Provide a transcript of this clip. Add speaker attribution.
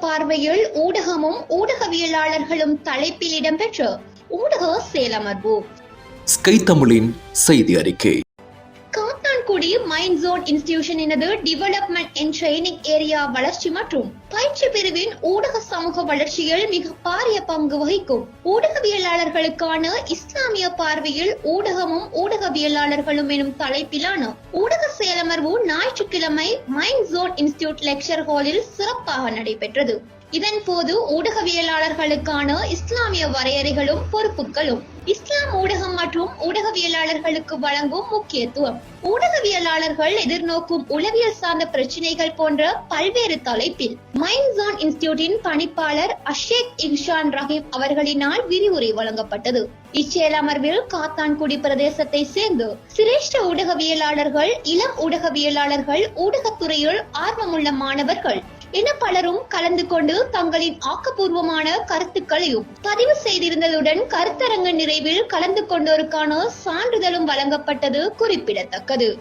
Speaker 1: பார்வையில் ஊடகமும் ஊடகவியலாளர்களும் தலைப்பில் இடம்பெற்ற ஊடக செயலமர்வு
Speaker 2: ஸ்கை தமிழின் செய்தி அறிக்கை.
Speaker 1: தூத்துக்குடி மைண்ட் ஜோன் இன்ஸ்டிடியூஷன் எனது டெவலப்மெண்ட் அண்ட் ட்ரைனிங் ஏரியா வளர்ச்சி மற்றும் பயிற்சி பிரிவின் ஊடக சமூக வளர்ச்சியில் மிக பாரிய பங்கு வகிக்கும். ஊடகவியலாளர்களுக்கான இஸ்லாமிய பார்வையில் ஊடகமும் ஊடகவியலாளர்களும் எனும் தலைப்பிலான ஊடக செயலமர்வு ஞாயிற்றுக்கிழமை மைண்ட் ஜோன் இன்ஸ்டிடியூட் லெக்சர் ஹாலில் சிறப்பாக நடைபெற்றது. இதன் போது ஊடகவியலாளர்களுக்கான இஸ்லாமிய வரையறைகளும் பொறுப்புகளும். இஸ்லாம் ஊடகம் மற்றும் ஊடகவியலாளர்களுக்கு வழங்கும் முக்கியத்துவம். ஊடகவியலாளர்கள் எதிர்நோக்கும் உளவியல் சார்ந்த பிரச்சனைகள் போன்ற பல்வேறு தலைப்பில் மைண்ட் இன்ஸ்டியூட்டின் இன்ஸ்டிடியூட்டின் பணிப்பாளர் அஷேக் இன்ஷான் ரஹீம் அவர்களினால் விரிவுரை வழங்கப்பட்டது. இச்செயலமர்வில் காத்தான்குடி பிரதேசத்தை சேர்ந்து சிரேஷ்ட ஊடகவியலாளர்கள் இளம் ஊடகவியலாளர்கள் ஊடகத்துறையில் ஆர்வமுள்ள மாணவர்கள் என பலரும் கலந்து கொண்டு தங்களின் ஆக்கப்பூர்வமான கருத்துக்களையும் பதிவு செய்திருந்ததுடன் கருத்தரங்க நிறைவில் கலந்து கொண்டோருக்கான சான்றிதழும் வழங்கப்பட்டது குறிப்பிடத்தக்கது.